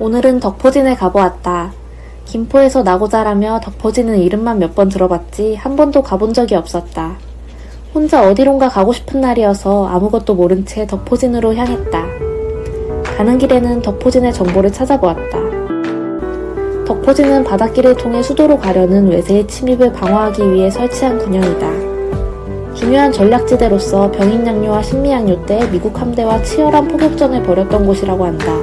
오늘은 덕포진에 가보았다. 김포에서 나고 자라며 덕포진은 이름만 몇 번 들어봤지 한 번도 가본 적이 없었다. 혼자 어디론가 가고 싶은 날이어서 아무것도 모른 채 덕포진으로 향했다. 가는 길에는 덕포진의 정보를 찾아보았다. 덕포진은 바닷길을 통해 수도로 가려는 외세의 침입을 방어하기 위해 설치한 군영이다. 중요한 전략지대로서 병인 양요와 신미 양요 때 미국 함대와 치열한 포격전을 벌였던 곳이라고 한다.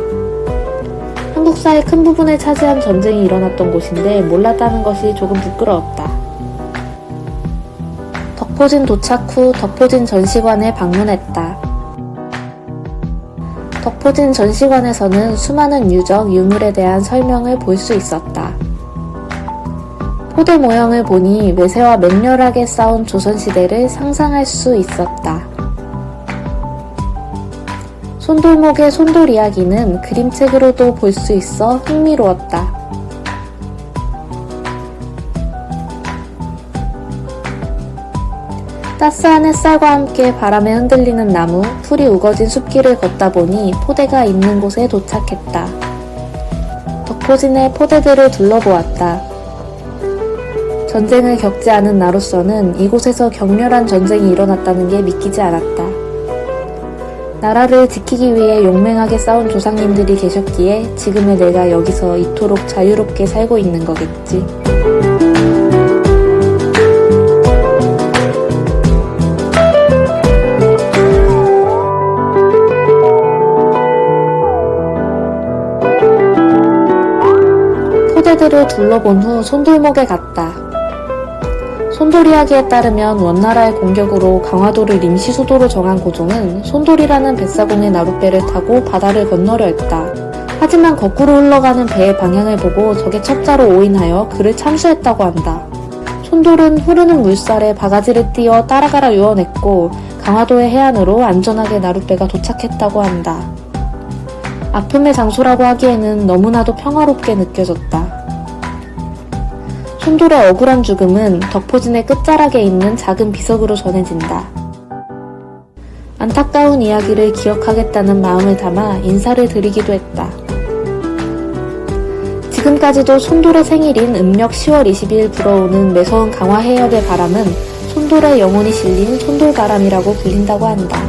한국사의 큰 부분을 차지한 전쟁이 일어났던 곳인데 몰랐다는 것이 조금 부끄러웠다. 덕포진 도착 후 덕포진 전시관에 방문했다. 덕포진 전시관에서는 수많은 유적, 유물에 대한 설명을 볼 수 있었다. 포대 모형을 보니 외세와 맹렬하게 싸운 조선시대를 상상할 수 있었다. 손돌목의 손돌 이야기는 그림책으로도 볼 수 있어 흥미로웠다. 따스한 햇살과 함께 바람에 흔들리는 나무, 풀이 우거진 숲길을 걷다 보니 포대가 있는 곳에 도착했다. 덕포진의 포대들을 둘러보았다. 전쟁을 겪지 않은 나로서는 이곳에서 격렬한 전쟁이 일어났다는 게 믿기지 않았다. 나라를 지키기 위해 용맹하게 싸운 조상님들이 계셨기에 지금의 내가 여기서 이토록 자유롭게 살고 있는 거겠지. 포대들을 둘러본 후 손돌목에 갔다. 손돌 이야기에 따르면 원나라의 공격으로 강화도를 임시 수도로 정한 고종은 손돌이라는 뱃사공의 나룻배를 타고 바다를 건너려 했다. 하지만 거꾸로 흘러가는 배의 방향을 보고 적의 첩자로 오인하여 그를 참수했다고 한다. 손돌은 흐르는 물살에 바가지를 띄워 따라가라 유언했고 강화도의 해안으로 안전하게 나룻배가 도착했다고 한다. 아픔의 장소라고 하기에는 너무나도 평화롭게 느껴졌다. 손돌의 억울한 죽음은 덕포진의 끝자락에 있는 작은 비석으로 전해진다. 안타까운 이야기를 기억하겠다는 마음을 담아 인사를 드리기도 했다. 지금까지도 손돌의 생일인 음력 10월 20일 불어오는 매서운 강화 해역의 바람은 손돌의 영혼이 실린 손돌바람이라고 불린다고 한다.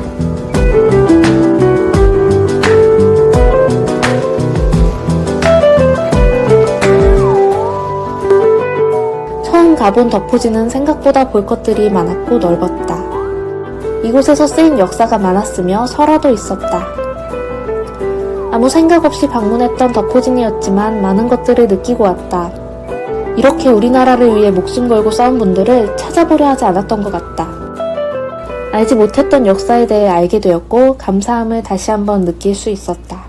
가본 덕포지는 생각보다 볼 것들이 많았고 넓었다. 이곳에서 쓰인 역사가 많았으며 설화도 있었다. 아무 생각 없이 방문했던 덕포진이었지만 많은 것들을 느끼고 왔다. 이렇게 우리나라를 위해 목숨 걸고 싸운 분들을 찾아보려 하지 않았던 것 같다. 알지 못했던 역사에 대해 알게 되었고 감사함을 다시 한번 느낄 수 있었다.